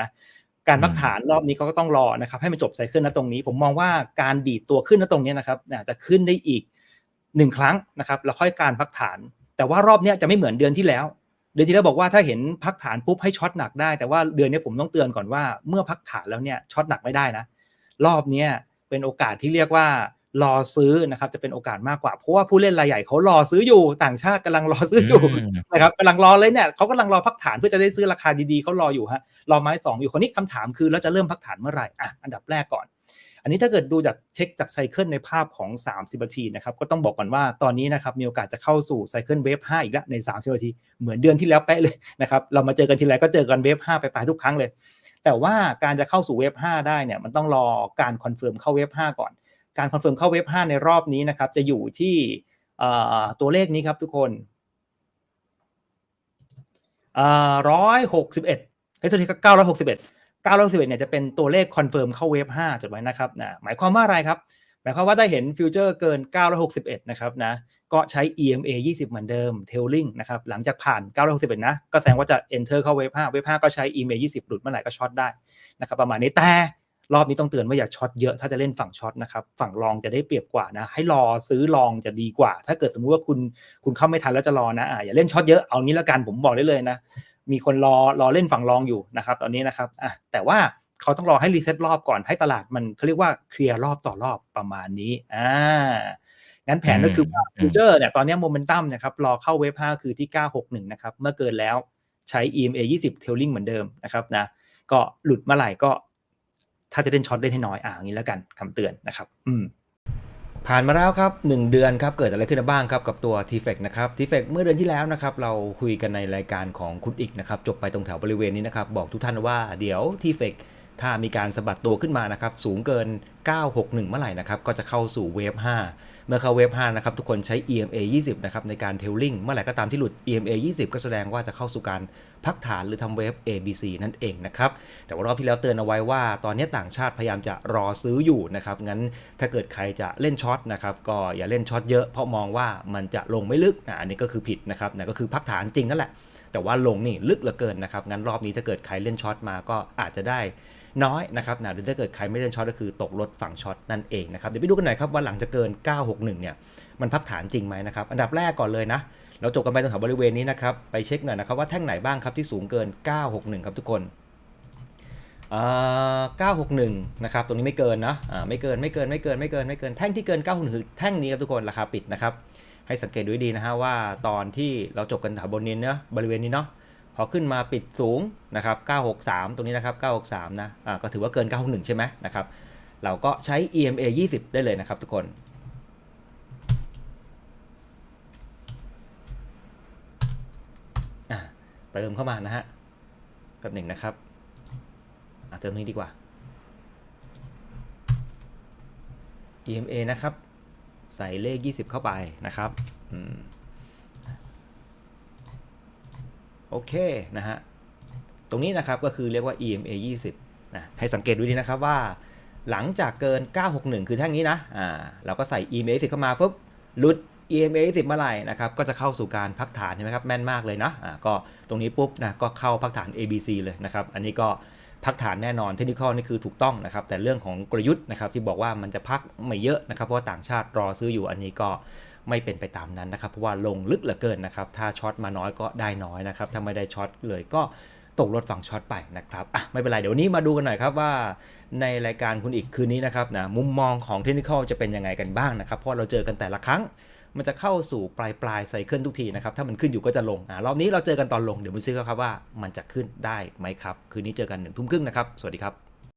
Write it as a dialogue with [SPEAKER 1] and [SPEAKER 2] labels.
[SPEAKER 1] นะการพักฐานรอบนี้เขาก็ต้องรอนะครับให้มันจบไซเคิลนะตรงนี้ ผมมองว่าการดีดตัวขึ้นนะตรงนี้นะครับอาจจะขึ้นได้อีกหนึ่งครั้งนะครับแล้วค่อยการพักฐาน แต่ว่ารอบนี้จะไม่เหมือนเดือนที่แล้ว เดือนที่แล้วบอกว่าถ้าเห็นพักฐานปุ๊บให้ช็อตหนักได้ แต่ว่าเดือนนี้ผมต้องเตือนก่อนว่าเมื่อพักฐานแล้วเนี่ยช็อตหนักไม่ได้นะ รอบนี้เป็นโอกาสที่เรียกว่า รอซื้อนะครับจะเป็นโอกาสมากกว่า เพราะว่าผู้เล่นรายใหญ่เขารอซื้ออยู่ต่างชาติกำลังรอซื้ออยู่นะครับกำลังรอเลยเนี่ยเขากำลังรอพักฐานเพื่อจะได้ซื้อราคาดีๆเขารออยู่ฮะรอไม้สองอยู่คนนี้คำถามคือแล้วจะเริ่มพักฐานเมื่อไหร่อะอันดับแรกก่อน อันนี้ถ้าเกิดดูจากเช็คจากไซเคิลในภาพของ 30นาทีนะครับก็ต้องบอกก่อนว่าตอนนี้นะครับมีโอกาสจะเข้าสู่ไซเคิลเวฟ5อีกแล้วใน 30นาทีเหมือนเดือนที่แล้วเป๊ะเลยนะครับเรามาเจอกันทีไรก็เจอกันเวฟ5ไปไปทุกครั้งเลยแต่ว่าการจะเข้าสู่เวฟ5ได้เนี่ยมันต้องรอการคอนเฟิร์มเข้าเวฟ5ก่อน การคอนเฟิร์มเข้าเว็บ 5 ในรอบนี้นะครับ จะอยู่ที่ตัวเลขนี้ครับทุกคนร้อยหกสิบเอ็ดเฮ้ยตัวที่เก้าร้อยหกสิบเอ็ดเก้าร้อยสิบเอ็ดเนี่ยจะเป็นตัวเลขคอนเฟิร์มเข้าเว็บห้าจดไว้นะครับนะหมายความว่าอะไรครับ หมายความว่าถ้เห็นฟิวเจอร์เกิน 961 นะครับนะ ก็ใช้ EMA 20 เหมือนเดิม tailing นะครับ หลังจากผ่าน 961 นะ ก็แสดงว่าจะ enter เข้าเว็บ5เว็บ5ก็ใช้ EMA 20 หลุดเมื่อไหร่ก็ช็อตได้นะครับ ประมาณนี้แต่ รอบนี้ต้องเตือนว่าอย่าช็อตเยอะถ้าจะเล่นฝั่งช็อตนะครับฝั่งลองจะได้เปรียบกว่านะ ให้รอซื้อลองจะดีกว่า ถ้าเกิดสมมติว่าคุณคุณเข้าไม่ทันแล้วจะรอนะอ่าอย่าเล่นช็อตเยอะเอางี้ละกันผมบอกได้เลยนะ มีคนรอรอเล่นฝั่งลองอยู่นะครับ ตอนนี้นะครับอะแต่ว่าเขาต้องรอให้รีเซ็ตรอบก่อนให้ตลาดมันเขาเรียกว่าเคลียร์รอบต่อรอบประมาณนี้อ่างั้นแผนก็คือว่าฟิวเจอร์เนี่ยตอนนี้โมเมนตัมนะครับรอเข้าเวฟ5คือที่ 961 นะครับ เมื่อเกินแล้วใช้ EMA 20 tailing เหมือนเดิมนะครับนะก็หลุดเมื่อไหร่ก็ ถ้าจะเล่นช็อตเล่นให้น้อยอ่างี้แล้วกันคำเตือนนะครับ อืมผ่านมาแล้วครับ 1 เดือนครับเกิดอะไรขึ้นบ้างครับกับตัว t f e c นะครับ t f e c เมื่อเดือนที่แล้วนะครับเราคุยกันในรายการของคุณอีกนะครับจบไปตรงแถวบริเวณนี้นะครับบอกทุกท่านว่าเดี๋ยว t f e c ถ้ามีการสะบัดตัวขึ้นมานะครับสูงเกิน 961 เมื่อไหร่นะครับก็จะเข้าสู่เวฟ5 เมื่อเข้าเวฟ5นะครับทุกคนใช้ EMA 20นะครับในการเทลลิงเมื่อไหร่ก็ตามที่หลุด EMA 20 ก็แสดงว่าจะเข้าสู่การพักฐานหรือทำเวฟ ABC นั่นเองนะครับแต่ว่ารอบที่แล้วเตือนเอาไว้ว่า ตอนนี้ต่างชาติพยายามจะรอซื้ออยู่นะครับงั้นถ้าเกิดใครจะเล่นช็อตนะครับก็อย่าเล่นช็อตเยอะเพราะมองว่ามันจะลงไม่ลึกนะอันนี้ก็คือผิดนะครับนะก็คือพักฐานจริงนั่นแหละแต่ว่าลงนี่ลึกเหลือเกินนะครับงั้นรอบนี้ถ้าเกิดใครเล่นช็อตมาก็อาจจะได้น้อยนะครับนะหรือถ้าเกิดใครไม่เล่นช็อตก็คือตกรถฝั่งช็อตนั่นเองนะครับ เดี๋ยวไปดูกันหน่อยครับว่าหลังจะเกิน 961 เนี่ย มันพักฐานจริงไหมนะครับ อันดับแรกก่อนเลยนะ เราจบกันไปตรงแถวบริเวณนี้นะครับ ไปเช็คหน่อยนะครับว่าแท่งไหนบ้างครับที่สูงเกิน 961 ครับทุกคนอ่า961 นะครับ ตรงนี้ไม่เกินนะอ่าไม่เกิน ไม่เกิน ไม่เกิน ไม่เกิน ไม่เกิน แท่งที่เกิน 961คือแท่งนี้ครับทุกคน ราคาปิดนะครับ ให้สังเกตดูดีนะฮะว่าตอนที่เราจบกันแถวบนนี้เนาะบริเวณนี้เนาะ พอขึ้นมาปิดสูงนะครับ 963 ตรงนี้นะครับ 963 นะ อ่า ก็ถือว่าเกิน 961 ใช่ไหมนะครับ เราก็ใช้ EMA 20 ได้เลยนะครับทุกคนอ่าเติมเข้ามานะฮะแป๊บหนึ่งนะครับอ่าเติมนี้ดีกว่า EMA นะครับ ใส่เลข 20 เข้าไปนะครับอืมโอเคนะฮะ ตรงนี้นะครับก็คือเรียกว่า EMA 20นะให้สังเกตดูดีนะครับว่า หลังจากเกิน 961 คือแท่งนี้นะอ่าเราก็ใส่ EMA 10เข้ามาปุ๊บหลุด EMA 10เมื่อไหร่นะครับก็จะเข้าสู่การพักฐานใช่ไหมครับแม่นมากเลยนะอ่าก็ตรงนี้ปุ๊บนะก็เข้าพักฐาน ABC เลยนะครับอันนี้ก็พักฐานแน่นอนเทคนิคนี่คือถูกต้องนะครับ แต่เรื่องของกลยุทธ์นะครับที่บอกว่ามันจะพักไม่เยอะนะครับ เพราะว่าต่างชาติรอซื้ออยู่อันนี้ก็ไม่เป็นไปตามนั้นนะครับ เพราะว่าลงลึกเหลือเกินนะครับ ถ้าช็อตมาน้อยก็ได้น้อยนะครับ ถ้าไม่ได้ช็อตเลยก็ ตกรถฝั่งช็อตไปนะครับอะไม่เป็นไรเดี๋ยวนี้มาดูกันหน่อยครับว่า ในรายการคุณอีกคืนนี้นะครับนะมุมมองของเทคนิคจะเป็นยังไงกันบ้างนะครับเพราะเราเจอกันแต่ละครั้ง มันจะเข้าสู่ปลายปลายไซเคิลทุกทีนะครับถ้ามันขึ้นอยู่ก็จะลงอ่ารอบนี้เราเจอกันตอนลงเดี๋ยวมาซื้อครับว่ามันจะขึ้นได้ไหมครับคืนนี้เจอกันหนึ่งทุ่มครึ่งนะครับสวัสดีครับ